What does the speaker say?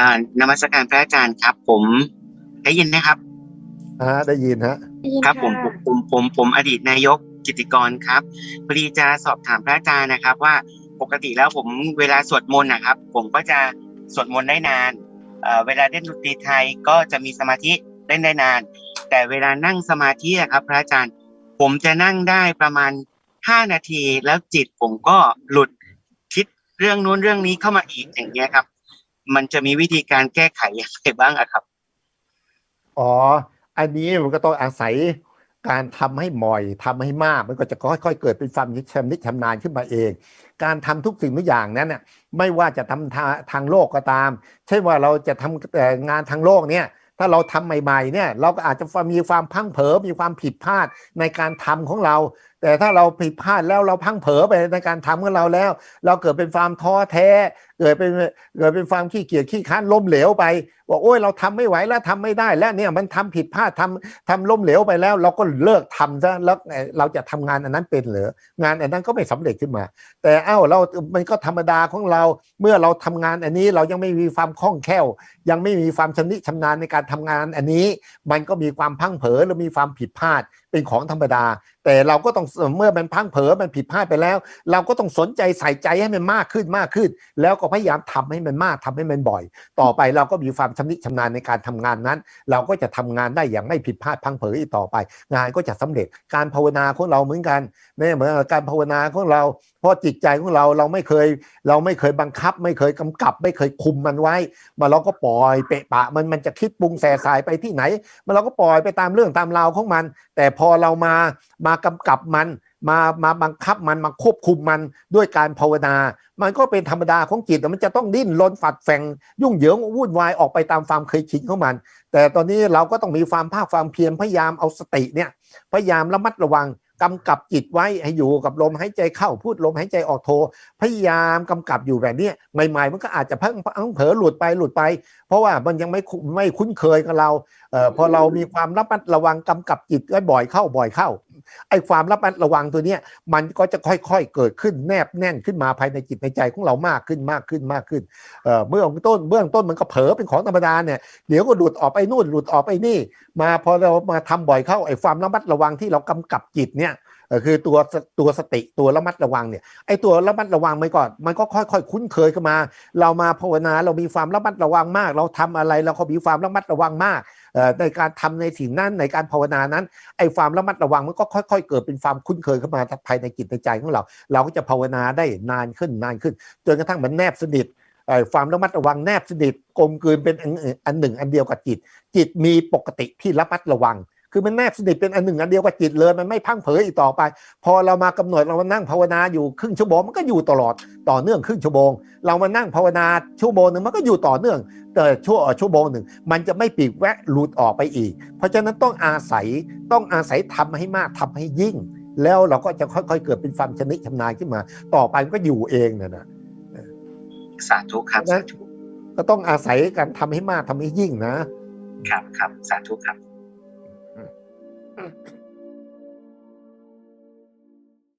อ่านมัสการพระอาจารย์ครับ ผมได้ยินนะครับอ่าได้ยินฮะครับผมผมผมผมผมอดีตนายกกิติกรครับพอดีจะสอบถามพระอาจารย์นะครับ ว่าปกติแล้วผมเวลาสวดมนต์นะครับ ผมก็จะสวดมนต์ได้นานเอ่อเวลาเล่นดนตรีไทยก็จะมีสมาธิเล่นได้นาน แต่เวลานั่งสมาธิอะครับ พระอาจารย์ ผมจะนั่งได้ประมาณห้านาทีแล้วจิตผมก็หลุดคิดเรื่องนู้นเรื่องนี้เข้ามาอีกอย่างเงี้ยครับ มันจะมีวิธีการแก้ไขอย่างไรบ้างอะครับ อ๋อ อันนี้มันก็ต้องอาศัยการทำให้บ่อยทำให้มากมันก็จะค่อยๆเกิดเป็นความชำนิชำนาญขึ้นมาเอง การทำทุกสิ่งทุกอย่างนั้นน่ะไม่ว่าจะทำทาทางโลกก็ตามเช่นว่าเราจะทำเอ่งานทางโลกเนี่ยถ้าเราทำใหม่ๆเนี่ยเราก็อาจจะมีความพังเผลอมีความผิดพลาดในการทำของเรา แต่ถ้าเราผิดพลาดแล้วเราพังเผลอไปในการทำของเราแล้ว เราเกิดเป็นความท้อแท้ เกิดเป็นเกิดเป็นความขี้เกียจขี้ค้านล้มเหลวไปว่าโอ้ยเราทำไม่ไหวแล้วทำไม่ได้แล้วเนี่ยมันทำผิดพลาดทำทำล้มเหลวไปแล้ว เราก็เลิกทำซะแล้วเราจะทำงานอันนั้นเป็นเหรืองานอันนั้นก็ไม่สำเร็จขึ้นมา แต่เอ้าเรา มันก็ธรรมดาของเราเมื่อเราทำงานอันนี้เรายังไม่มีความคล่องแคล่ว ยังไม่มีความชำนิชำนาญในการทำงานอันนี้ มันก็มีความพังเผลอหรือมีความผิดพลาดเป็นของธรรมดา แต่เราก็ต้องเมื่อมันพังเผลอมันผิดพลาดไปแล้ว เราก็ต้องสนใจใส่ใจให้มันมากขึ้นมากขึ้น แล้วก็พยายามทำให้มันมากทำให้มันบ่อย ต่อไปเราก็มีความชำนิชำนาญในการทำงานนั้น เราก็จะทำงานได้อย่างไม่ผิดพลาดพังเผลออีกต่อไป งานก็จะสำเร็จการภาวนาของเราเหมือนกันเนี่ยเหมือนกับการภาวนาของเรา เพราะจิตใจของเราเราไม่เคย เราไม่เคยบังคับ ไม่เคยกำกับ ไม่เคยคุมมันไว้มาเราก็ปล่อยเปะปะมันมันจะคิดปรุงแสสายไปที่ไหนมันเราก็ปล่อยไปตามเรื่องตามราวของมัน แต่พอเรามามากำกับมันมามาบังคับมันมาควบคุมมันด้วยการภาวนา มันก็เป็นธรรมดาของจิตมันจะต้องดิ้นรนฝัดแฝงยุ่งเหยิงวุ่นวายออกไปตามความเคยชินของมัน แต่ตอนนี้เราก็ต้องมีความภาคความเพียรพยายามเอาสติเนี่ยพยายามระมัดระวังกำกับจิตไว้ให้อยู่กับลมหายใจเข้าพูดลมหายใจออกโท พยายามกำกับอยู่แบบนี้ใหม่ๆ มันก็อาจจะเพิ่งเผลอหลุดไปหลุดไป เพราะว่ามันยังไม่คุ้นไม่คุ้นเคยกับเราเอ่อพอเรามีความระมัดระวังกำกับจิตไว้บ่อยเข้าบ่อยเข้า ไอ้ความระมัดระวังตัวเนี้ยมันก็จะค่อยๆเกิดขึ้นแนบแน่นขึ้นมาภายในจิตในใจของเรามากขึ้นมากขึ้นมากขึ้นเอ่อเมื่อต้นเบื้องต้นมันก็เผลอเป็นของธรรมดาเนี่ยเดี๋ยวก็หลุดออกไปนู่นหลุดออกไปนี่ มาพอเรามาทำบ่อยเข้าไอ้ความระมัดระวังที่เรากำกับจิตเนี่ย คือตัวตัวสติตัวระมัดระวังเนี่ยไอ้ตัวระมัดระวังมันก่อนมันก็ค่อยๆคุ้นเคยขึ้นมา เรามาภาวนาเรามีความระมัดระวังมาก เราทำอะไรเราก็มีความระมัดระวังมากในการทำในสิ่งนั้นในการภาวนานั้นไอ้ความระมัดระวังมันก็ค่อย ๆ เกิดเป็นความคุ้นเคยเข้ามาภายในจิตในใจของเรา เราก็จะภาวนาได้นานขึ้นนานขึ้นจนกระทั่งมันแนบสนิทความระมัดระวังแนบสนิทกลมกลืนเป็นอันหนึ่งอันเดียวกับจิต จิตมีปกติที่ระมัดระวัง คือมันแนบสนิทเป็นอันหนึ่งอันเดียวกับจิตเลยมันไม่พังเผยอีกต่อไป พอเรามากำหนดเรามานั่งภาวนาอยู่ครึ่งชั่วโมงมันก็อยู่ตลอดต่อเนื่องครึ่งชั่วโมง เรามานั่งภาวนาชั่วโมงหนึ่งมันก็อยู่ต่อเนื่องแต่ชั่วชั่วโมงหนึ่งมันจะไม่ปีกแวะหลุดออกไปอีก เพราะฉะนั้นต้องอาศัยต้องอาศัยทำให้มากทำให้ยิ่ง แล้วเราก็จะค่อยๆเกิดเป็นความชนิชำนาญขึ้นมา ต่อไปมันก็อยู่เองนะนะสาธุครับสาธุก็ต้องอาศัยการทำให้มากทำให้ยิ่งนะครับครับสาธุครับ อืม